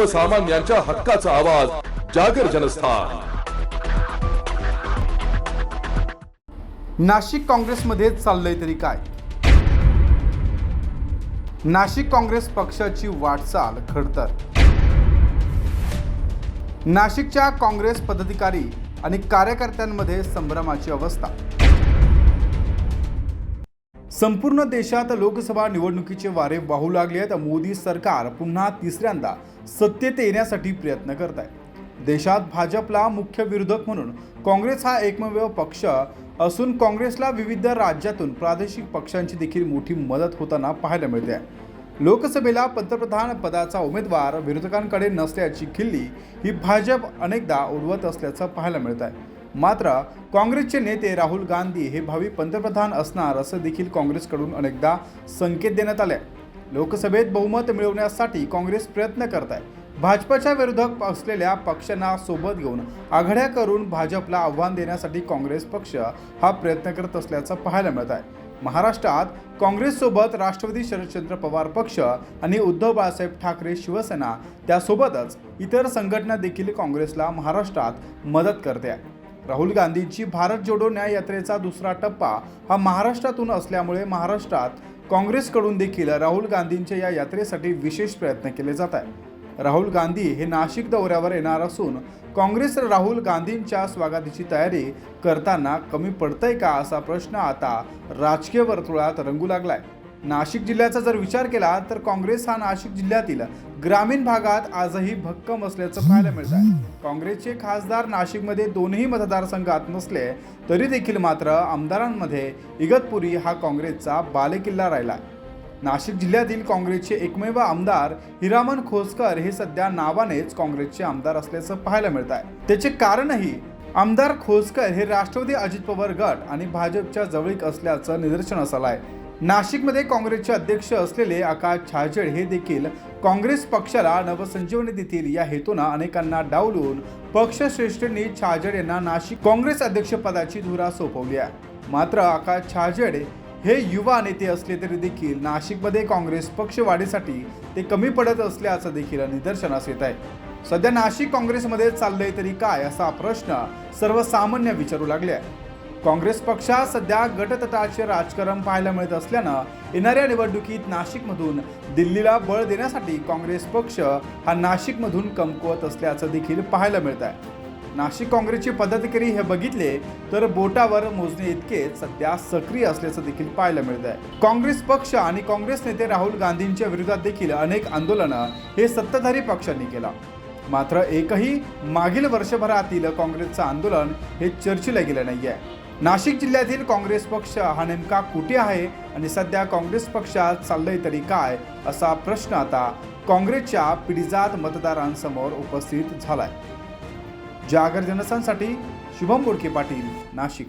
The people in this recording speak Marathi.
सर्वसामान्यांच्या हक्काचा आवाज जागर जनस्थान. नाशिक काँग्रेसमध्ये चाललंय तरी काय? नाशिक काँग्रेस पक्षाची वाटचाल खडतर नाशिकच्या काँग्रेस पदाधिकारी आणि कार्यकर्त्यांमध्ये संभ्रमाची अवस्था. संपूर्ण देशात लोकसभा निवडणुकीचे वारे वाहू लागले आहेत. मोदी सरकार पुन्हा तिसऱ्यांदा सत्तेत येण्यासाठी प्रयत्न करत आहे देशात भाजपला मुख्य विरोधक म्हणून काँग्रेस हा एकमेव पक्ष असून काँग्रेसला विविध राज्यातून प्रादेशिक पक्षांची देखील मोठी मदत होताना पाहायला मिळते आहे लोकसभेला पंतप्रधान पदाचा उमेदवार विरोधकांकडे नसल्याची खिल्ली ही भाजप अनेकदा उडवत असल्याचं पाहायला मिळत आहे मात्र काँग्रेसचे नेते राहुल गांधी हे भावी पंतप्रधान असणार असं देखील काँग्रेसकडून अनेकदा संकेत देण्यात आले. लोकसभेत बहुमत मिळवण्यासाठी काँग्रेस प्रयत्न करत आहे भाजपच्या विरोधक असलेल्या पक्षांना सोबत घेऊन आघाड्या करून भाजपला आव्हान देण्यासाठी काँग्रेस पक्ष हा प्रयत्न करत असल्याचं पाहायला मिळत आहे महाराष्ट्रात काँग्रेससोबत राष्ट्रवादी शरदचंद्र पवार पक्ष आणि उद्धव बाळासाहेब ठाकरे शिवसेना त्यासोबतच इतर संघटना देखील काँग्रेसला महाराष्ट्रात मदत करते आहे राहुल गांधींची भारत जोडो न्याय यात्रेचा दुसरा टप्पा हा महाराष्ट्रातून असल्यामुळे महाराष्ट्रात काँग्रेसकडून देखील राहुल गांधींच्या या यात्रेसाठी विशेष प्रयत्न केले जात आहे राहुल गांधी हे नाशिक दौऱ्यावर येणार असून काँग्रेस राहुल गांधींच्या स्वागताची तयारी करताना कमी पडतंय का असा प्रश्न आता राजकीय वर्तुळात रंगू लागलाय. नाशिक जिल्ह्याचा जर विचार केला तर काँग्रेस हा नाशिक जिल्ह्यातील ग्रामीण भागात आजही भक्कम असल्याचं पाहायला मिळत आहे. काँग्रेसचे खासदार नाशिकमध्ये दोनही मतदारसंघात नसले तरी देखील मात्र आमदारांमध्ये इगतपुरी हा काँग्रेसचा बालेकिल्ला राहिला. नाशिक जिल्ह्यातील काँग्रेसचे एकमेव आमदार हिरामन खोसकर हे सध्या नावानेच काँग्रेसचे आमदार असल्याचं पाहायला मिळत आहे. त्याचे कारणही आमदार खोसकर हे राष्ट्रवादी अजित पवार गट आणि भाजपच्या जवळीक असल्याचं निदर्शनास आलं आहे नाशिकमध्ये काँग्रेसचे अध्यक्ष असलेले आकाश छाजेड हे देखील काँग्रेस पक्षाला नवसंजीवनी देतील. या हेतूनं अनेकांना डावलून पक्षश्रेष्ठींनी छाजेड यांना नाशिक काँग्रेस अध्यक्षपदाची धुरा सोपवली आहे. मात्र आकाश छाजेड हे युवा नेते असले तरी देखील नाशिकमध्ये काँग्रेस पक्ष वाढीसाठी ते कमी पडत असल्याचं देखील निदर्शनास येत आहे. सध्या नाशिक काँग्रेसमध्ये चाललंय तरी काय असा प्रश्न सर्वसामान्य विचारू लागले आहे. काँग्रेस पक्षात सध्या गटतटाचे राजकारण पाहायला मिळत असल्यानं येणाऱ्या निवडणुकीत नाशिकमधून दिल्लीला बळ देण्यासाठी काँग्रेस पक्ष हा नाशिकमधून कमकुवत असल्याचं देखील पाहायला मिळत आहे. नाशिक काँग्रेसचे पदाधिकारी हे बघितले तर बोटावर मोजणे इतके सध्या सक्रिय असल्याचं देखील पाहायला मिळत आहे. काँग्रेस पक्ष आणि काँग्रेस नेते राहुल गांधींच्या विरोधात देखील अनेक आंदोलनं हे सत्ताधारी पक्षांनी केला. मात्र एकही मागील वर्षभरातील काँग्रेसचं आंदोलन हे चर्चेला गेलं नाही आहे नाशिक जिल्ह्यातील काँग्रेस पक्ष हा नेमका कुठे आहे आणि सध्या काँग्रेस पक्षात चाललंय तरी काय असा प्रश्न आता काँग्रेसच्या पिढीजात मतदारांसमोर उपस्थित झालाय. जागर जनसांसाठी शुभम बोडके पाटील नाशिक.